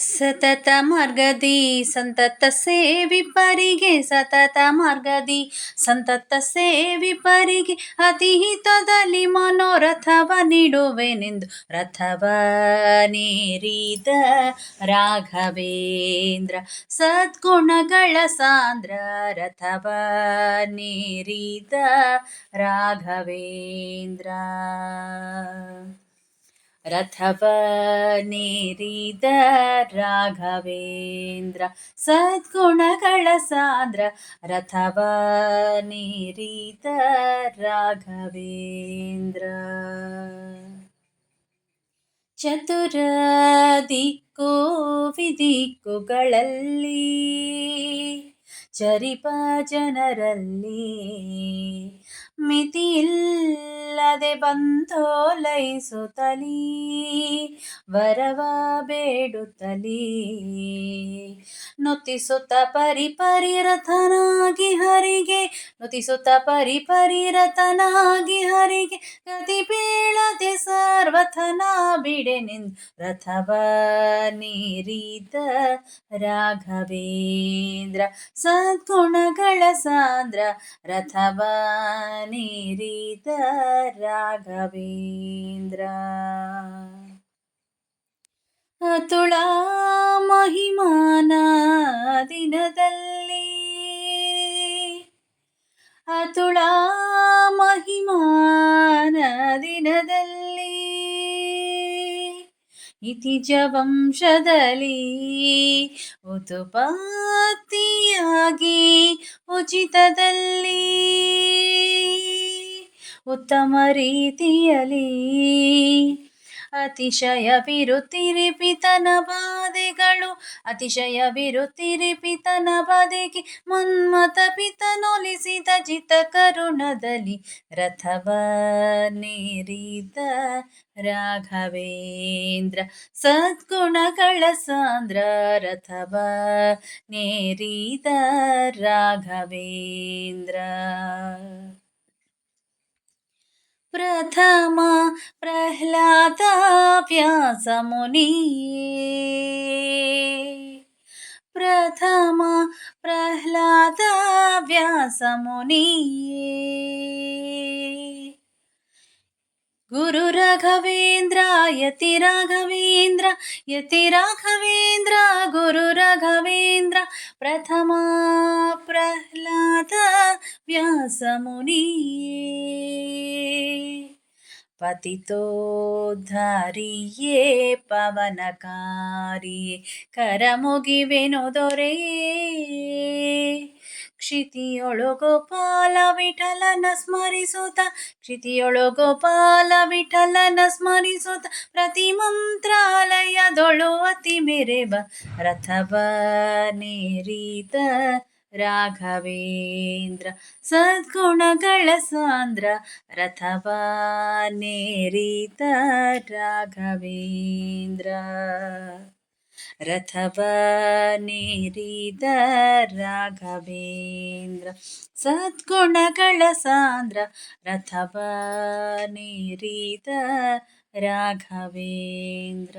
ಸತತ ಮಾರ್ಗದಿ, ಸಂತತ ಸೇವಿಪರಿಗೆ ಸತತ ಮಾರ್ಗದಿ, ಸಂತತ ಸೇವಿಪರಿಗೆ ಅತಿ ಹಿತದಲ್ಲಿ ಮನೋರಥವ ನೀಡುವೆನೆಂದು ರಥವ ನೀರಿದ ರಾಘವೇಂದ್ರ, ಸದ್ಗುಣಗಳ ಸಾಂದ್ರ ರಥವ ನೇರಿದ ರಾಘವೇಂದ್ರ. ರಥವ ನೀರಿದ ರಾಘವೇಂದ್ರ ಸದ್ಗುಣಗಳ ಸಾಂದ್ರ ರಥವ ನೀರಿದ ರಾಘವೇಂದ್ರ. ಚತುರ ದಿಕ್ಕು ವಿದಿಕ್ಕುಗಳಲ್ಲಿ ಚರಿಪ ಜನರಲ್ಲಿ ಮಿತಿಯಿಲ್ಲದೆ ಬಂಧೋಲೈಸುತ್ತಲೀ ವರವ ಬೇಡುತ್ತಲೀ. ನುತಿಸುತ್ತ ಪರಿ ಪರಿರಥನಾಗಿ ಹರಿಗೆ, ನುತಿಸುತ್ತ ಪರಿ ಪರಿರಥನಾಗಿ ಹರಿಗೆ, ಗತಿ ಬೀಳದೆ ಸರ್ವಥನ ಬಿಡೆನೆಂದು ರಥವ ನೀರಿದ ರಾಘವೇಂದ್ರ. ಸದ್ಗುಣಗಳ ಸಾಂದ್ರ ರಥವ ನೀರಿದ ರಾಘವೇಂದ್ರ. ಅತುಳ ಮಹಿಮಾನ ದಿನದಲ್ಲಿ ಇತಿಜ ವಂಶದಲ್ಲಿ ಉತುಪಾತಿಯಾಗಿ ಉಚಿತದಲ್ಲಿ ಉತ್ತಮ ರೀತಿಯಲ್ಲಿ ಅತಿಶಯವಿರುತ್ತಿರಿ ಪಿತನ ಬಾಧೆಗಳು ಅತಿಶಯವಿರುತ್ತಿರಿ ಪಿತನ ಬದಿಗೆ ಮನ್ಮತ ಪಿತನೊಲಿಸಿದ ಜಿತ ಕರುಣದಲ್ಲಿ ರಥವ ನೀರಿದ ರಾಘವೇಂದ್ರ. ಸದ್ಗುಣಗಳ ಸಾಂದ್ರ ರಥವ ನೇರಿದ ರಾಘವೇಂದ್ರ. ಪ್ರಥಮ ಪ್ರಹ್ಲಾದ ವ್ಯಾಸ ಮುನಿಯೇ ಪ್ರಥಮ ಪ್ರಹ್ಲಾದ ವ್ಯಾಸ ಮುನಿಯೇ ಗುರು ರಾಘವೇಂದ್ರ ಯತಿ ರಾಘವೇಂದ್ರ ಯತಿ ರಾಘವೇಂದ್ರ ಗುರು ರಾಘವೇಂದ್ರ ಪತಿತೋದ್ಧಾರಿಯೇ ಪವನಕಾರಿಯೇ ಕರಮುಗಿವೆನು ದೊರೆಯೇ ಕ್ಷಿತಿಯೊಳು ಗೋಪಾಲ ವಿಠಲನ ಸ್ಮರಿಸುತ್ತ ಕ್ಷಿತಿಯೊಳು ಗೋಪಾಲ ವಿಠಲನ ಸ್ಮರಿಸುತ್ತ ಪ್ರತಿ ಮಂತ್ರಾಲಯದೊಳು ಅತಿ ಮೆರೆಬ ರಥವ ನೇರಿದ ರಾಘವೇಂದ್ರ ಸದ್ಗುಣಗಳ ಸಾಂದ್ರ ರಥವಾನೇರಿತ ರಾಘವೇಂದ್ರ. ರಥವಾನೇರಿತ ರಾಘವೇಂದ್ರ ಸದ್ಗುಣಗಳ ಸಾಂದ್ರ ರಥವಾನೇರಿತ ರಾಘವೇಂದ್ರ.